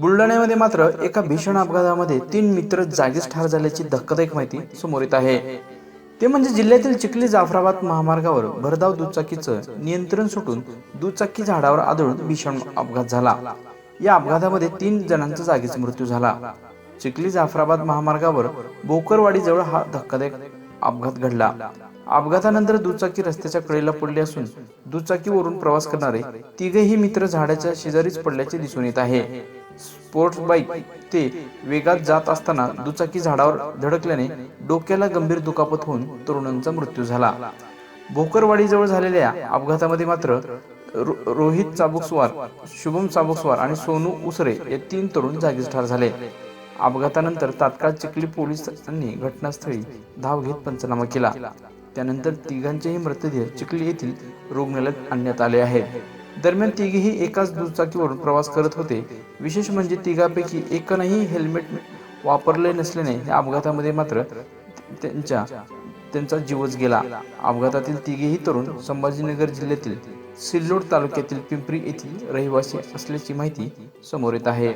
बुलढाण्यामध्ये मात्र एका भीषण अपघातामध्ये तीन मित्र जागीच ठार झाल्याची धक्कादायक माहिती समोर येत आहे. ते म्हणजे जिल्ह्यातील चिखली जाफराबाद महामार्गावर भरधाव दुचाकीचं नियंत्रण सुटून दुचाकी झाडावर आदळून भीषण अपघात झाला. या अपघातामध्ये तीन जणांचा जागीच मृत्यू झाला. चिखली जाफराबाद महामार्गावर बोकरवाडी जवळ हा धक्कादायक अपघात घडला. अपघातानंतर दुचाकी रस्त्याच्या कडेला पडली असून दुचाकीवरून प्रवास करणारे तिघेही मित्र झाडाच्या शेजारीच पडल्याचे दिसून येत आहे. स्पोर्ट्स बाईक ते वेगात जात असताना दुचाकी झाडावर धडकल्याने डोक्याला गंभीर दुखापत होऊन तरुणांचा मृत्यू झाला. भोकरवाडीजवळ झालेल्या अपघातामध्ये मात्र रो- रोहित चाबुकस्वार शुभम चाबुकस्वार आणि सोनू उसरे हे तीन तरुण जागीच ठार झाले. अपघातानंतर तात्काळ चिखली पोलिसांनी घटनास्थळी धाव घेत पंचनामा केला. त्यानंतर तिघांचेही मृतदेह चिखली येथील रुग्णालयात आणण्यात आले आहेत. दरम्यान तिघेही एकाच दुचाकीवरून प्रवास करत होते. विशेष म्हणजे तिघापैकी एकानंही हेल्मेट वापरले नसल्याने या अपघातामध्ये मात्र त्यांच्या त्यांचा जीवच गेला. अपघातातील तिघेही तरुण संभाजीनगर जिल्ह्यातील सिल्लोड तालुक्यातील पिंपरी येथील रहिवासी असल्याची माहिती समोर येत आहे.